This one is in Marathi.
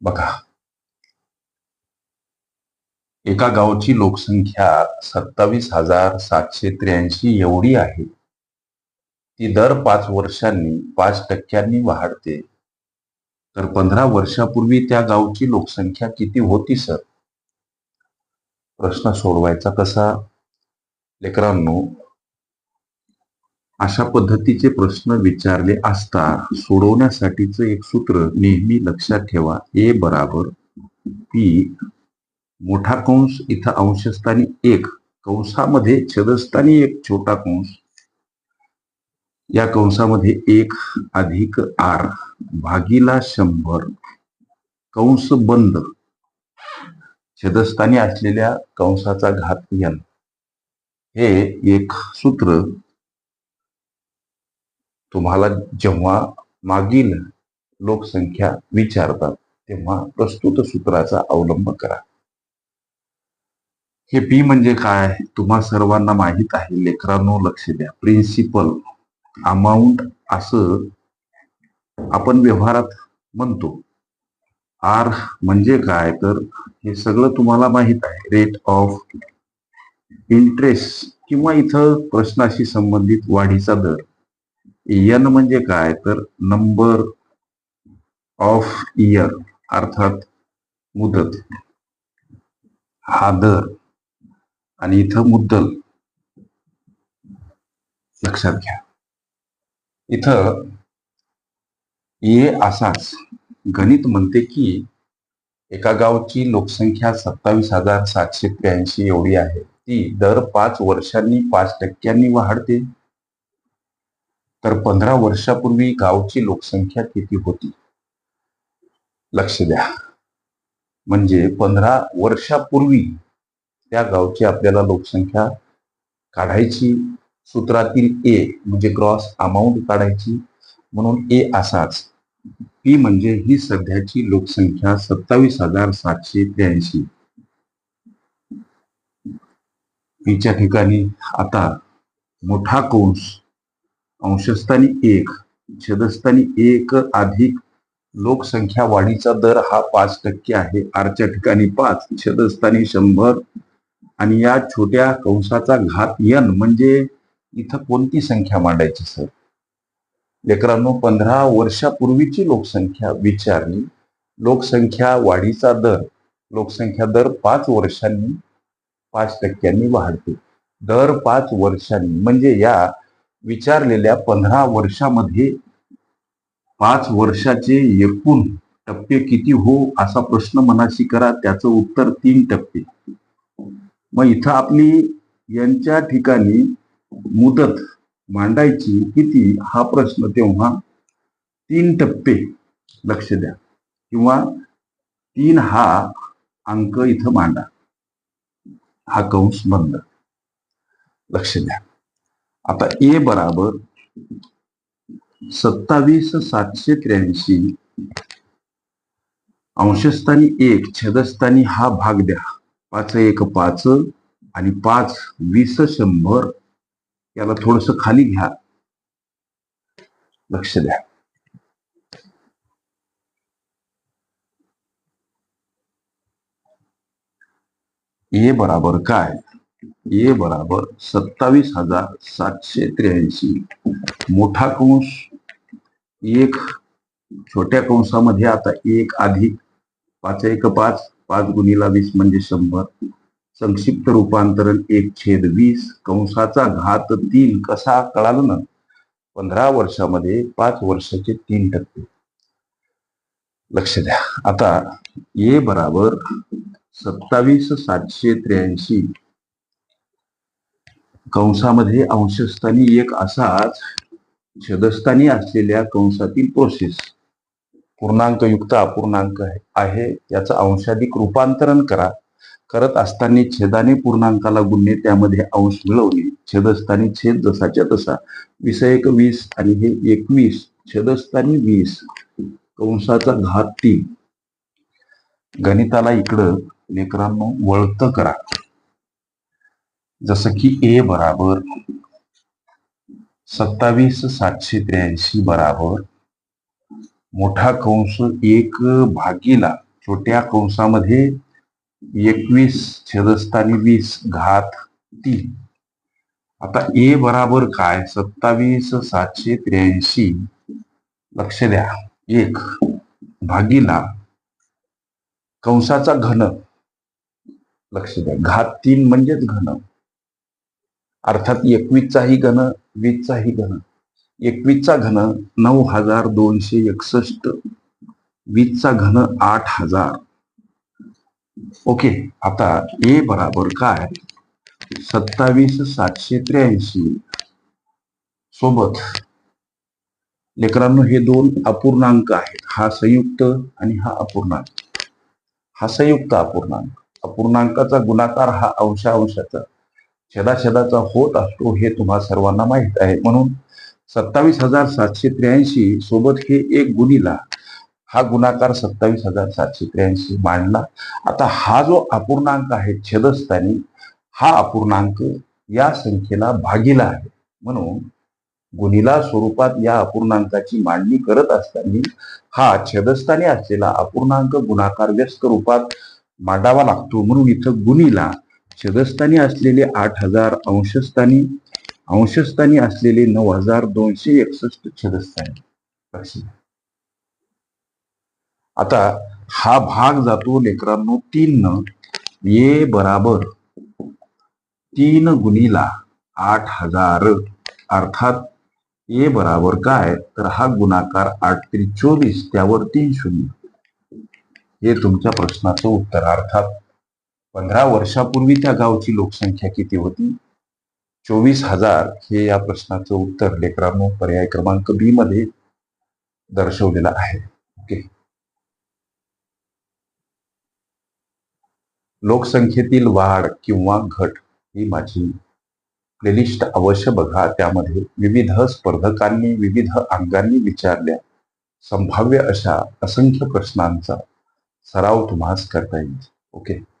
बघा. एका गावची लोकसंख्या सत्तावीस हजार सातशे त्र्याऐंशी एवढी आहे. ती दर पाच वर्षांनी पाच टक्क्यांनी वाढते. तर पंधरा वर्षापूर्वी त्या गावची लोकसंख्या किती होती सर? प्रश्न सोडवायचा कसा? लेकरांनो अशा पद्धतीचे प्रश्न विचारले असता सोडवण्यासाठीच एक सूत्र नेहमी लक्षात ठेवा. ए बराबर पी मोठा कंस इथं अंशस्थानी एक. कंसामध्ये छदस्थानी एक छोटा कंस या कंसामध्ये एक अधिक आर भागीला शंभर. कंस बंद. छदस्थानी असलेल्या कंसाचा घात यन हे एक सूत्र तुम्हाला जेव्हा मागील लोकसंख्या विचारतात तेव्हा प्रस्तुत सूत्राचा अवलंब करा. हे पी म्हणजे काय तुम्हा सर्वांना माहीत आहे लेकरांनो लक्ष द्या. प्रिन्सिपल अमाऊंट असं आपण व्यवहारात म्हणतो. आर म्हणजे काय? तर हे सगळं तुम्हाला माहीत आहे. रेट ऑफ इंटरेस्ट किंवा इथं प्रश्नाशी संबंधित वाढीचा दर. एन म्हणजे काय? तर नंबर ऑफ इयर अर्थात मुदत. हा दर आणि इथं मुद्दल. लक्षात घ्या. इथं ए असाच. गणित म्हणते की एका गावची लोकसंख्या सत्तावीस हजार सातशे त्र्याऐंशी एवढी आहे. ती दर पाच वर्षांनी पाच टक्क्यांनी वाढते. तर पंधरा वर्षापूर्वी गावची लोकसंख्या किती होती? लक्ष द्या. म्हणजे पंधरा वर्षापूर्वी त्या गावची आपल्याला लोकसंख्या काढायची सूत्रातील ए म्हणजे ग्रॉस अमाऊंट काढायची म्हणून ए असाच. पी म्हणजे ही सध्याची लोकसंख्या सत्तावीस हजार सातशे त्र्याऐंशी. पीच्या ठिकाणी आता मोठा कंस अंशस्थानी एक छदस्थानी एक अधिक लोकसंख्या वाढीचा दर हा पाच टक्के आहे. आरच्या ठिकाणी पाच छदस्थानी शंभर. आणि या छोट्या कंसाचा घात यन म्हणजे इथं कोणती संख्या मांडायची सर? लेकरांनो पंधरा वर्षापूर्वीची लोकसंख्या विचारली. लोकसंख्या वाढीचा दर लोकसंख्या दर पाच वर्षांनी पाच टक्क्यांनी वाढते. दर पाच वर्षांनी म्हणजे या विचारलेल्या पंधरा वर्षामध्ये पाच वर्षाचे एकूण टप्पे किती हो असा प्रश्न मनाशी करा त्याचं उत्तर तीन टप्पे. मग इथं आपली यांच्या ठिकाणी मुदत मांडायची किती हा प्रश्न तेव्हा तीन टप्पे लक्ष द्या. किंवा तीन हा अंक इथं मांडा. हा कंस बंद. लक्ष द्या. आता ए बराबर सत्तावीस सातशे त्र्याऐंशी. अंशस्थानी एक छेदस्थानी हा भाग द्या. पाच एक पाच आणि पाच वीस शंभर. याला थोडस खाली घ्या. लक्ष द्या. ए बराबर काय? ए बराबर सत्तावीस हजार सातशे त्र्याऐंशी. मोठा कंस एक छोट्या कंसामध्ये आता एक अधिक पाच एक पाच पाच गुणीला वीस म्हणजे शंभर. संक्षिप्त रूपांतरण एक छेद वीस कंसाचा घात तीन कसा कळालं ना? पंधरा वर्षामध्ये पाच वर्षाचे तीन टक्के. लक्ष द्या. आता ए बराबर सत्तावीस सातशे त्र्याऐंशी. कंसामध्ये अंशस्थानी एक असाच छदस्थानी असलेल्या कंसातील प्रोसेस पूर्णांकयुक्त अपूर्णांक आहे याचं अंशाधिक रूपांतरण करा. करत असताना छेदाने पूर्णांकाला गुणणे त्यामध्ये अंश मिळवणे. छेदस्थानी छेद जसाच्या तसा. विषयक एक वीस आणि हे एकवीस. छेदस्थानी वीस. कंसाचा घात तीन. गणिताला इकडं लेकरांनो वळतं करा. जसं की ए बराबर सत्तावीस सातशे त्र्याऐंशी बराबर. मोठा कंस एक भागीला छोट्या कंसामध्ये एकवीस छेदस्थानी वीस घात तीन. आता ए बराबर काय? सत्तावीस सातशे त्र्याऐंशी. लक्ष द्या. एक भागीला. कंसाचा घन. लक्ष द्या. घात तीन म्हणजेच घन. अर्थात एकवीसचाही घन वीसचाही घन. एकवीसचा घन नऊ हजार दोनशे एकसष्ट वीसचा घन आठ हजार. ओके आता ए बराबर काय? सत्तावीस सातशे त्र्याऐंशी. सोबत लेकरांनो हे दोन अपूर्णांक आहेत. हा संयुक्त आणि हा अपूर्णांक. हा संयुक्त अपूर्णांक. अपूर्णांकाचा गुणाकार हा अंशा अंशाचा छेदाछेदाचा होत असतो हे तुम्हा सर्वांना माहीत आहे. म्हणून सत्तावीस हजार सातशे त्र्याऐंशी सोबत हे एक गुणीला हा गुणाकार सत्तावीस हजार सातशे त्र्याऐंशी मांडला. आता हा जो अपूर्णांक आहे छेदस्थानी हा अपूर्णांक या संख्येला भागीला आहे. म्हणून गुणीला स्वरूपात या अपूर्णांकाची मांडणी करत असताना हा छेदस्थानी असलेला अपूर्णांक गुणाकार व्यस्त रूपात मांडावा लागतो. म्हणून इथं गुणीला छेदस्थानी असलेले आठ हजार अंशस्थानी अंशस्थानी असलेले नऊ हजार दोनशे एकसष्ट छेदस्थानी आता हा भाग जातो लेकरांनो तीन न. ये बराबर तीन गुणीला आठ हजार. अर्थात ए बराबर काय? तर हा गुणाकार आठ त्रि चोवीस त्यावर तीन शून्य. हे तुमच्या प्रश्नाचं उत्तर. अर्थात पंधरा वर्षापूर्वी त्या गावची लोकसंख्या किती होती? चोवीस हजार हे या प्रश्नाचं उत्तर लेकरांनो पर्याय क्रमांक बी मध्ये दर्शवलेलं आहे. ओके. लोकसंख्येतील वाढ किंवा घट ही माझी प्लेलिस्ट अवश्य बघा. त्यामध्ये विविध स्पर्धकांनी विविध अंगांनी विचारल्या. संभाव्य अशा असंख्य प्रश्नांचा सराव तुम्हास करता येईल. ओके.